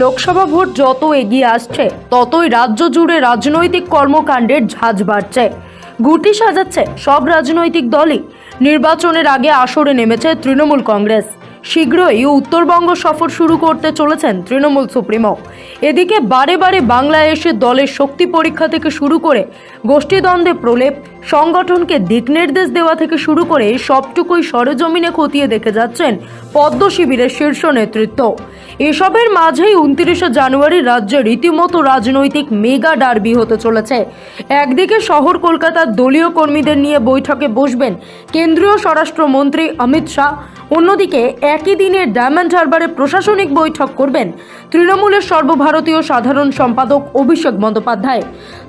Lok Sabha vote যত এগিয়ে আসছে, ততই রাজ্য জুড়ে রাজনৈতিক কর্মকাণ্ডের ঝাঁজ বাড়ছে। গুটি সাজাচ্ছে সব রাজনৈতিক দলই। নির্বাচনের আগে আসরে নেমেছে তৃণমূল কংগ্রেস। শীঘ্রই উত্তরবঙ্গ সফর শুরু করতে চলেছেন তৃণমূল সুপ্রিমো। এদিকে বারে বারে বাংলায় এসে দলের শক্তি পরীক্ষা থেকে শুরু করে গোষ্ঠীদ্বন্দ্বে প্রলেপ, সংগঠনকে দিক নির্দেশ দেওয়া থেকে শুরু করে সবটুকুই সরেজমিনে খতিয়ে দেখে যাচ্ছেন পদ্ম শিবিরের শীর্ষ নেতৃত্ব। এসবের মাঝেই উনত্রিশে জানুয়ারি রাজ্যে রীতিমতো রাজনৈতিক মেগা ডার্বি হতে চলেছে। একদিকে শহর কলকাতার দলীয় কর্মীদের নিয়ে বৈঠকে বসবেন কেন্দ্রীয় স্বরাষ্ট্রমন্ত্রী অমিত শাহ। অন্যদিকে একই দিনে ডায়মন্ড হারবারে প্রশাসনিক বৈঠক করবেন তৃণমূলের সর্বভারতীয় সাধারণ সম্পাদক অভিষেক বন্দ্যোপাধ্যায়।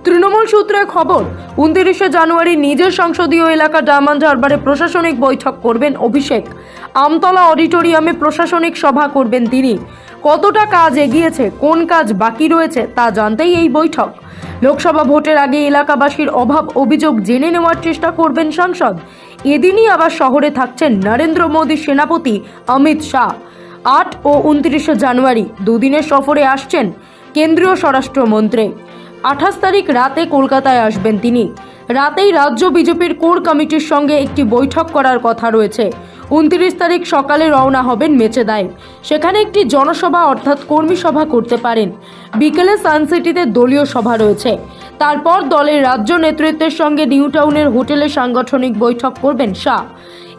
তৃণমূল সূত্রে খবর, উনত্রিশে জানুয়ারি নিজের সংসদীয় এলাকা ডায়মন্ড হারবারে প্রশাসনিক বৈঠক করবেন অভিষেক। আমতলা অডিটোরিয়ামে প্রশাসনিক সভা করবেন তিনি। কতটা কাজ এগিয়েছে, কোন কাজ বাকি রয়েছে তা জানতেই এই বৈঠক। লোকসভা ভোটের আগে এলাকাবাসীর অভাব অভিযোগ জেনে নেওয়ার চেষ্টা করবেন সাংসদ। এদিনই আবার শহরে থাকছেন নরেন্দ্র মোদী সেনাপতি অমিত শাহ। আট ও উনত্রিশে জানুয়ারি দুদিনের সফরে আসছেন কেন্দ্রীয় স্বরাষ্ট্রমন্ত্রী। আঠাশ তারিখ রাতে কলকাতায় আসবেন তিনি। রাতেই রাজ্য বিজেপির কোর কমিটির সঙ্গে একটি বৈঠক করার কথা রয়েছে। উনত্রিশ তারিখ সকালে রওনা হবেন মেচেদায়। সেখানে একটি জনসভা অর্থাৎ কর্মী সভা করতে পারেন। বিকেলে সানসিটিতে দলীয় সভা রয়েছে। তারপর দলের রাজ্য নেতৃত্বের সঙ্গে নিউটাউনের হোটেলে সাংগঠনিক বৈঠক করবেন শাহ।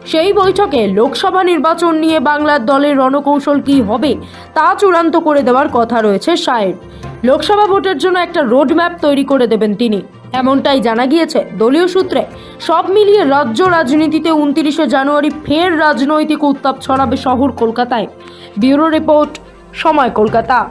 সেই বৈঠকে লোকসভা নির্বাচন নিয়ে বাংলার দলের রণকৌশল কী হবে তা চূড়ান্ত করে দেওয়ার কথা রয়েছে শাহের লোকসভা ভোটের জন্য একটা রোডম্যাপ তৈরি করে দেবেন তিনি। এমনটাই জানা গিয়েছে দলীয় সূত্রে। সব মিলিয়ে রাজ্য রাজনীতিতে উনত্রিশে জানুয়ারি ফের রাজনৈতিক উত্তাপ ছড়াবে শহর কলকাতায়। ব্যুরো রিপোর্ট, সময় কলকাতা।